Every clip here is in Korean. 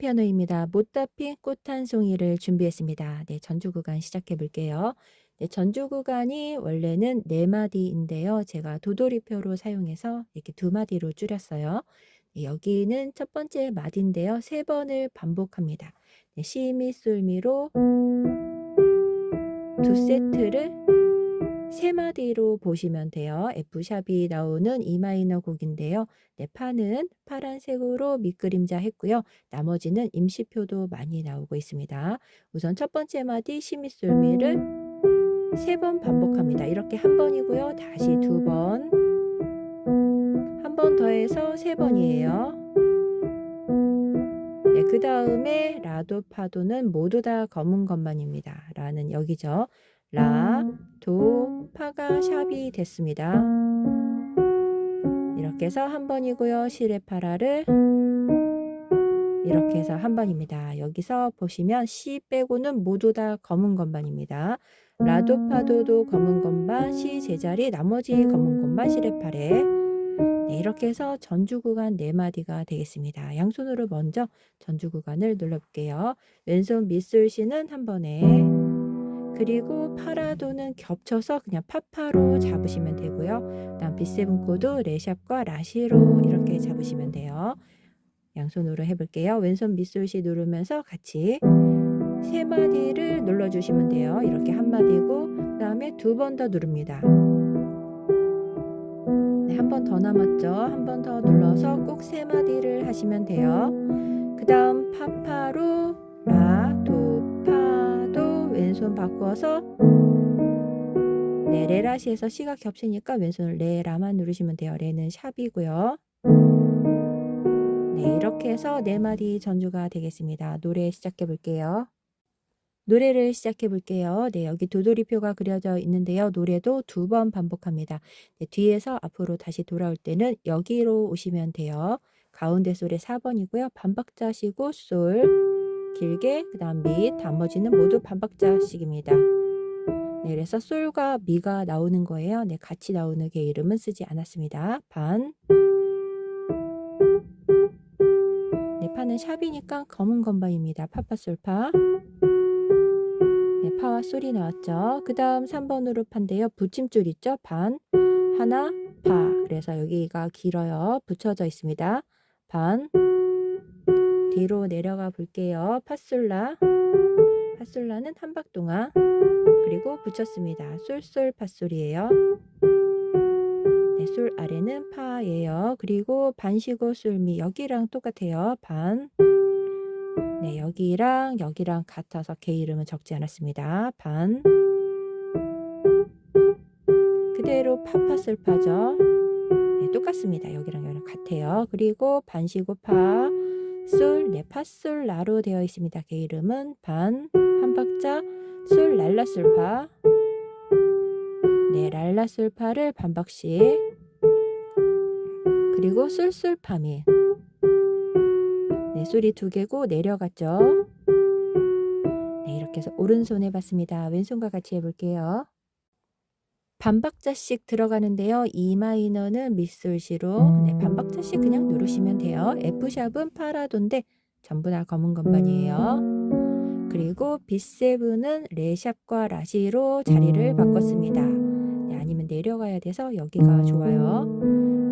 피아노입니다. 못다 핀 꽃 한 송이를 준비했습니다. 네, 전주 구간 시작해 볼게요. 네, 전주 구간이 원래는 네 마디인데요. 제가 도돌이표로 사용해서 이렇게 두 마디로 줄였어요. 네, 여기는 첫 번째 마디인데요. 세 번을 반복합니다. 네, 시미 솔미로 두 세트를 세 마디로 보시면 돼요. F샵이 나오는 E 마이너 곡인데요. 네, 파는 파란색으로 밑그림자 했고요. 나머지는 임시표도 많이 나오고 있습니다. 우선 첫 번째 마디 시미솔미를 세 번 반복합니다. 이렇게 한 번이고요. 다시 두 번. 한 번 더해서 세 번이에요. 네, 그 다음에 라도 파도는 모두 다 검은 것만입니다. 라는 여기죠. 라, 도, 파가 샵이 됐습니다. 이렇게 해서 한 번이고요. 시레 파라를 이렇게 해서 한 번입니다. 여기서 보시면 시 빼고는 모두 다 검은 건반입니다. 라도 파도도 검은 건반, 시 제자리, 나머지 검은 건반, 시레 파레 네, 이렇게 해서 전주 구간 네 마디가 되겠습니다. 양손으로 먼저 전주 구간을 눌러볼게요. 왼손 밑술시는 한 번에 그리고 파라도는 겹쳐서 그냥 파파로 잡으시면 되고요. 그다음 B7 코드 레샵과 라시로 이렇게 잡으시면 돼요. 양손으로 해볼게요. 왼손 밑솔시 누르면서 같이 세 마디를 눌러주시면 돼요. 이렇게 한 마디고 그 다음에 두 번 더 누릅니다. 네, 한 번 더 남았죠. 한 번 더 눌러서 꼭 세 마디를 하시면 돼요. 그 다음 파파로 왼손 바꾸어서 네, 레라시에서 시가 겹치니까 왼손을 레라만 누르시면 돼요. 레는 샵이고요. 네, 이렇게 해서 네 마디 전주가 되겠습니다. 노래 시작해 볼게요. 노래를 시작해 볼게요. 네, 여기 도돌이표가 그려져 있는데요. 노래도 두 번 반복합니다. 네, 뒤에서 앞으로 다시 돌아올 때는 여기로 오시면 돼요. 가운데 솔의 4번이고요. 반박자 시고 솔 길게 그 다음 밑 나머지는 모두 반박자식입니다. 네, 그래서 솔과 미가 나오는 거예요. 네, 같이 나오는 게 이름은 쓰지 않았습니다. 반. 네, 파는 샵이니까 검은 건반입니다. 파파솔파. 네, 파와 솔이 나왔죠. 그 다음 3번으로 판데요. 붙임줄 있죠? 반, 하나, 파. 그래서 여기가 길어요. 붙여져 있습니다. 반. 뒤로 내려가 볼게요. 파솔라. 파솔라는 한박동화. 그리고 붙였습니다. 솔솔 파솔이에요. 네, 솔 아래는 파예요. 그리고 반시고 솔미 여기랑 똑같아요. 반. 네, 여기랑 여기랑 같아서 개 이름은 적지 않았습니다. 반. 그대로 파파솔 파죠. 네, 똑같습니다. 여기랑 여기랑 같아요. 그리고 반시고 파, 솔, 네, 파솔 라로 되어 있습니다. 개 이름은 반, 한 박자, 솔, 랄라솔 파. 네, 랄라솔 파를 반 박씩. 그리고 솔솔 파미. 네, 솔이 두 개고 내려갔죠. 네, 이렇게 해서 오른손 해봤습니다. 왼손과 같이 해볼게요. 반박자씩 들어가는데요. E 마이너는 밑솔시로 네, 반박자씩 그냥 누르시면 돼요. F샵은 파라도인데 전부 다 검은 건반이에요. 그리고 B7은 레샵과 라시로 자리를 바꿨습니다. 네, 아니면 내려가야 돼서 여기가 좋아요.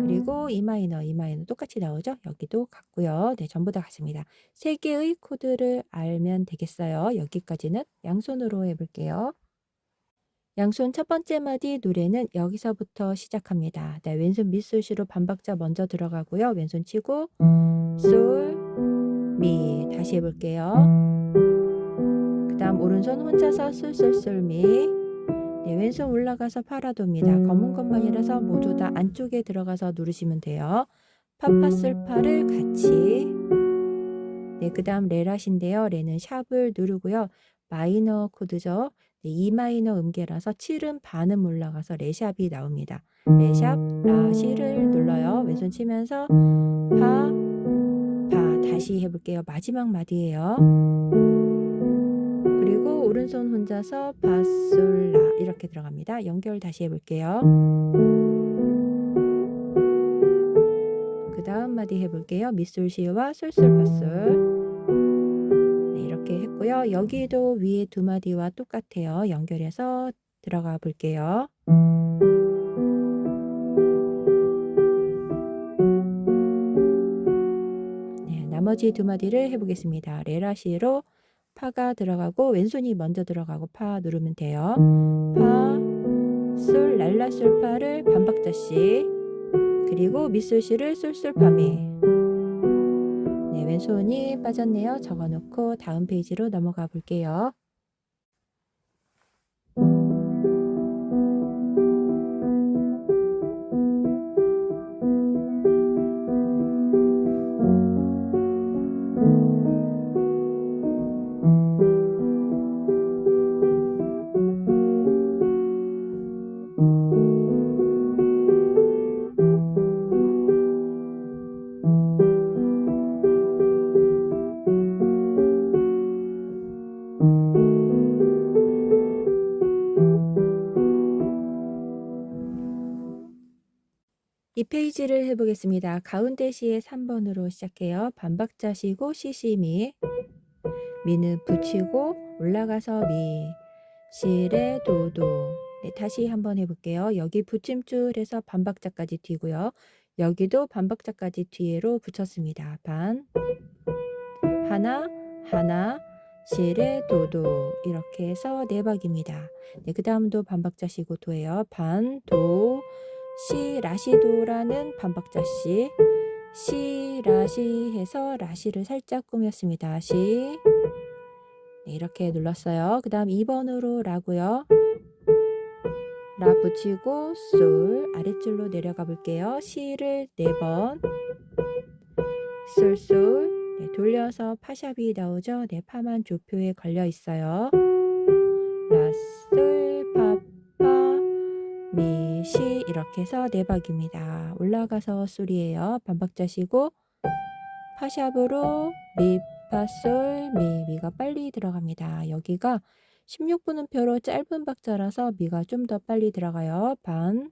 그리고 E 마이너, E 마이너 똑같이 나오죠? 여기도 같고요. 네, 전부 다 같습니다. 세 개의 코드를 알면 되겠어요. 여기까지는 양손으로 해볼게요. 양손 첫 번째 마디 노래는 여기서부터 시작합니다. 네, 왼손 밑솔시로 반박자 먼저 들어가고요. 왼손 치고 솔, 미 다시 해볼게요. 그 다음 오른손 혼자서 솔솔솔 미 네, 왼손 올라가서 파라도입니다. 검은 것만이라서 모두 다 안쪽에 들어가서 누르시면 돼요. 파파솔파를 같이 네, 그 다음 레라신데요. 레는 샵을 누르고요. 마이너 코드죠. 네, E 마이너 음계라서 7은 반음 올라가서 레샵이 나옵니다. 레샵, 라 시를 눌러요. 왼손 치면서 파, 파 다시 해볼게요. 마지막 마디예요. 그리고 오른손 혼자서 바 솔 라 이렇게 들어갑니다. 연결 다시 해볼게요. 그 다음 마디 해볼게요. 미솔 시와 솔솔 파솔 했고요. 여기도 위에 두 마디와 똑같아요. 연결해서 들어가 볼게요. 네, 나머지 두 마디를 해보겠습니다. 레라시로 파가 들어가고 왼손이 먼저 들어가고 파 누르면 돼요. 파, 솔, 랄라, 솔, 파를 반박자씩 그리고 미솔시를 솔솔 파미 네, 왼손이 빠졌네요. 적어놓고 다음 페이지로 넘어가 볼게요. 이 페이지를 해보겠습니다. 가운데 시의 3번으로 시작해요. 반박자 시고 시시 미 미는 붙이고 올라가서 미 시레 도도 네, 다시 한번 해볼게요. 여기 붙임줄에서 반박자까지 뒤고요. 여기도 반박자까지 뒤로 붙였습니다. 반 하나 하나 시레 도도 이렇게 해서 네 박입니다. 네, 그 다음도 반박자 시고 도예요. 반 도 시 라시도라는 반박자 시, 시 라시 해서 라시를 살짝 꾸몄습니다. 시 네, 이렇게 눌렀어요. 그 다음 2번으로 라고요. 라 붙이고 솔 아랫줄로 내려가 볼게요. 시를 4번 솔솔 네, 돌려서 파샵이 나오죠. 네, 파만 조표에 걸려 있어요. 라솔 파파 미, 시 이렇게 해서 네 박입니다. 올라가서 솔이에요. 반박자시고 파샵으로 미, 파, 솔, 미, 미가 빨리 들어갑니다. 여기가 16분음표로 짧은 박자라서 미가 좀 더 빨리 들어가요. 반.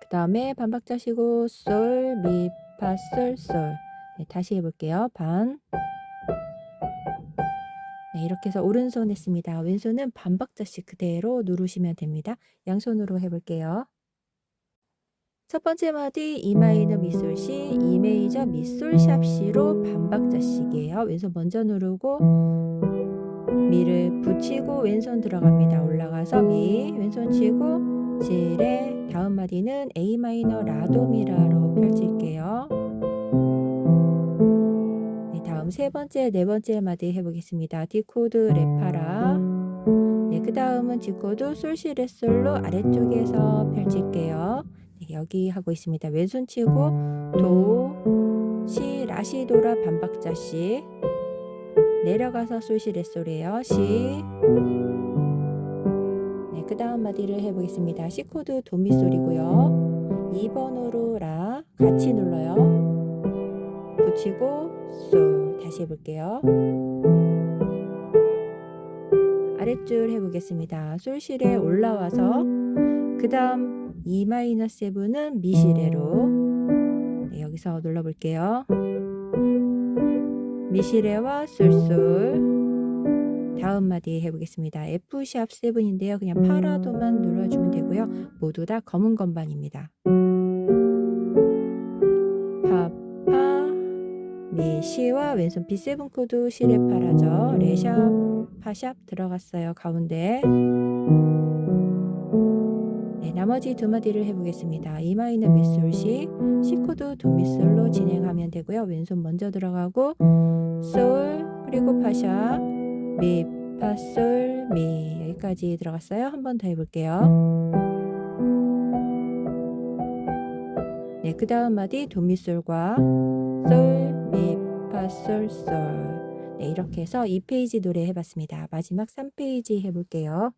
그 다음에 반박자시고 솔, 미, 파, 솔, 솔. 네, 다시 해볼게요. 반. 네, 이렇게 해서 오른손 했습니다. 왼손은 반박자씩 그대로 누르시면 됩니다. 양손으로 해볼게요. 첫 번째 마디 E 마이너 미솔 시, E 메이저 미솔 샵 시로 반박자씩이에요. 왼손 먼저 누르고 미를 붙이고 왼손 들어갑니다. 올라가서 미, 왼손 치고 시레 다음 마디는 A 마이너 라도미라로 펼칠게요. 네, 다음 세 번째, 네 번째 마디 해보겠습니다. 디코드 레파라. 네, 그 다음은 디코드 솔시 레솔로 아래쪽에서 펼칠게요. 네, 여기 하고 있습니다. 왼손 치고 도, 시, 라시 도라 반박자씩 내려가서 솔시 레솔이에요. 시. 네, 그 다음 마디를 해보겠습니다. C 코드 도미솔이고요. 2번으로 라 같이 눌러요. 붙이고 솔 다시 해볼게요. 아랫줄 해보겠습니다. 솔실에 올라와서 그 다음 E 마이너스 7은 미시레로 네, 여기서 눌러볼게요. 미시레와 솔솔 다음 마디 해보겠습니다. F 샵 7인데요. 그냥 파라도만 눌러주면 되고요. 모두 다 검은 건반입니다. 미시와 왼손 B7 코드 시레 파라죠. 레샵 파샵 들어갔어요. 가운데 네, 나머지 두 마디를 해보겠습니다. E 마이너 미솔시 C 코드 도 미솔로 진행하면 되고요. 왼손 먼저 들어가고 솔 그리고 파샵 미 파솔 미 여기까지 들어갔어요. 한 번 더 해볼게요. 네, 그 다음 마디 도미솔과 솔, 미, 파, 솔, 솔. 네, 이렇게 해서 2페이지 노래 해봤습니다. 마지막 3페이지 해볼게요.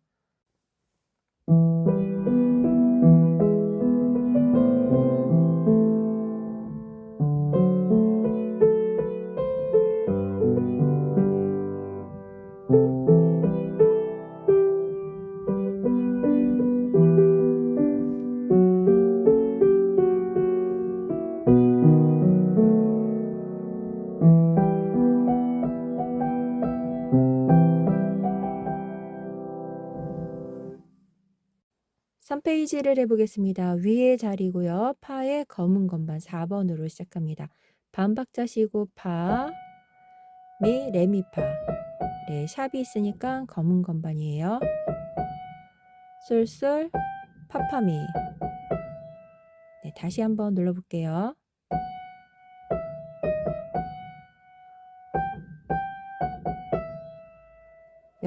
아르페이지를 해보겠습니다. 위의 자리고요. 파의 검은 건반 4번으로 시작합니다. 반박자 쉬고 파, 미, 레미파. 네, 샵이 있으니까 검은 건반이에요. 솔솔, 파파미. 네, 다시 한번 눌러볼게요.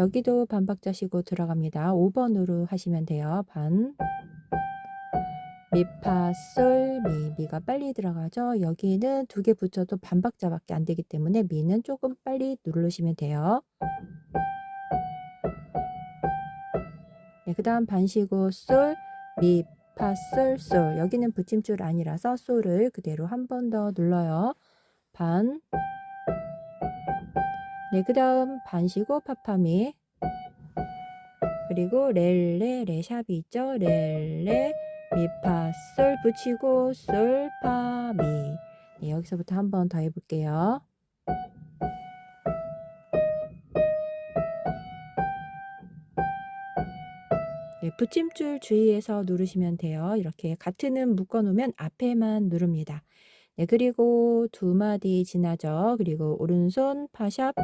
여기도 반박자 쉬고 들어갑니다. 5번으로 하시면 돼요. 반. 미파 솔 미. 미가 빨리 들어가죠. 여기는 두 개 붙여도 반박자밖에 안 되기 때문에 미는 조금 빨리 누르시면 돼요. 네, 그다음 반 쉬고 솔 미, 파, 솔, 솔. 여기는 붙임줄 아니라서 솔을 그대로 한 번 더 눌러요. 반. 네, 그 다음 반 쉬고 파파미. 그리고 렐레, 레샵이 있죠? 렐레, 미파, 솔 붙이고 솔, 파, 미. 네, 여기서부터 한 번 더 해볼게요. 네, 붙임줄 주의해서 누르시면 돼요. 이렇게 같은 음 묶어 놓으면 앞에만 누릅니다. 네, 그리고 두 마디 지나죠. 그리고 오른손 파샵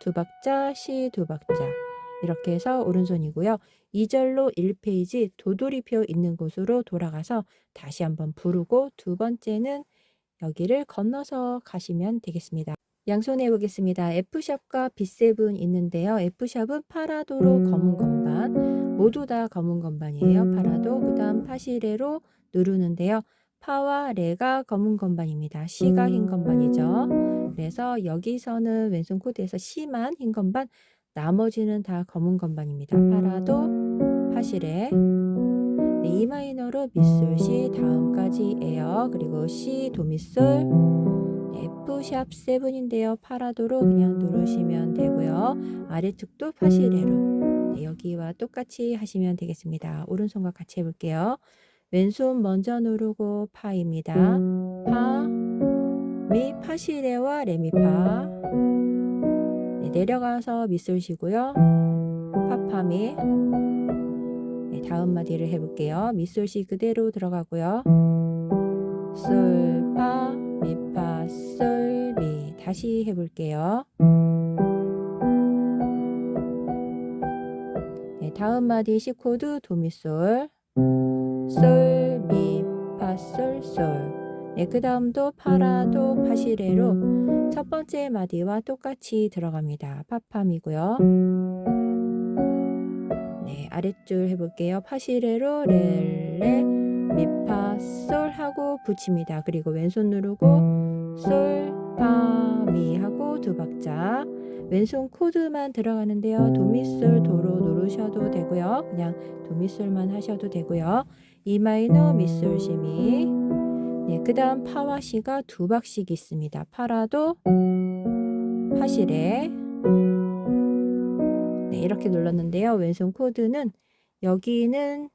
두 박자, 시 두 박자. 이렇게 해서 오른손이고요. 2절로 1페이지 도돌이표 있는 곳으로 돌아가서 다시 한번 부르고 두 번째는 여기를 건너서 가시면 되겠습니다. 양손 해보겠습니다. F샵과 B7 있는데요. F샵은 파라도로 검은 건반, 모두 다 검은 건반이에요. 파라도, 그 다음 파시레로 누르는데요. 파와 레가 검은 건반입니다. C가 흰 건반이죠. 그래서 여기서는 왼손 코드에서 C만 흰 건반, 나머지는 다 검은 건반입니다. 파라도, 파시레. 네, E 마이너로 미솔 C 다음까지예요. 그리고 C 도미솔, F샵 7인데요. 파라도로 그냥 누르시면 되고요. 아래쪽도 파시레로. 네, 여기와 똑같이 하시면 되겠습니다. 오른손과 같이 해볼게요. 왼손 먼저 누르고 파입니다. 파, 미, 파시레와 레미파. 네, 내려가서 미솔 쉬고요. 파파미. 네, 다음 마디를 해볼게요. 미솔 시 그대로 들어가고요. 솔, 파, 미, 파, 솔, 미. 다시 해볼게요. 네, 다음 마디 C 코드 도미솔. 솔, 미, 파, 솔, 솔. 네, 그 다음도 파라도 파시레로 첫 번째 마디와 똑같이 들어갑니다. 파팜이고요. 네, 아랫줄 해볼게요. 파시레로 렐레 미파 솔 하고 붙입니다. 그리고 왼손 누르고 솔, 파, 미 하고 두 박자. 왼손 코드만 들어가는데요. 도미솔 도로 누르셔도 되고요. 그냥 도미솔만 하셔도 되고요. E 마이너 미솔 시미. 네, 그 다음 파와 시가 두 박씩 있습니다. 파라도 파시레. 네, 이렇게 눌렀는데요. 왼손 코드는 여기는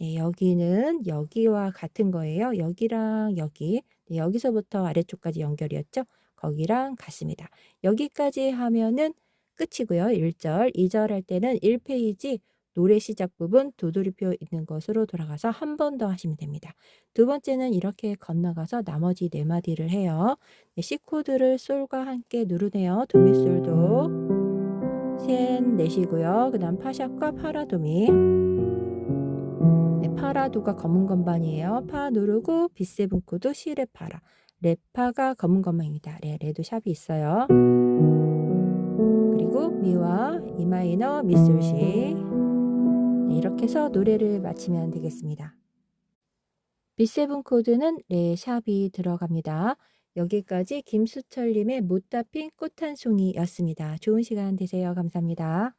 네, 여기는 여기와 같은 거예요. 여기랑 여기. 네, 여기서부터 아래쪽까지 연결이었죠. 거기랑 같습니다. 여기까지 하면은 끝이고요. 1절, 2절 할 때는 1페이지 노래 시작 부분 도돌이표 있는 것으로 돌아가서 한 번 더 하시면 됩니다. 두 번째는 이렇게 건너가서 나머지 네 마디를 해요. 네, C 코드를 솔과 함께 누르네요. 도미솔도 셋 내시고요. 그 다음 파샵과 파라도미 네, 파라도가 검은 건반이에요. 파 누르고 B7 코드 C레 파라 레파가 검은 건반입니다. 레, 레도 샵이 있어요. 그리고 미와 마이너 미술시 네, 이렇게 해서 노래를 마치면 되겠습니다. B7 코드는 레 샵이 들어갑니다. 여기까지 김수철님의 못다 핀 꽃 한 송이였습니다. 좋은 시간 되세요. 감사합니다.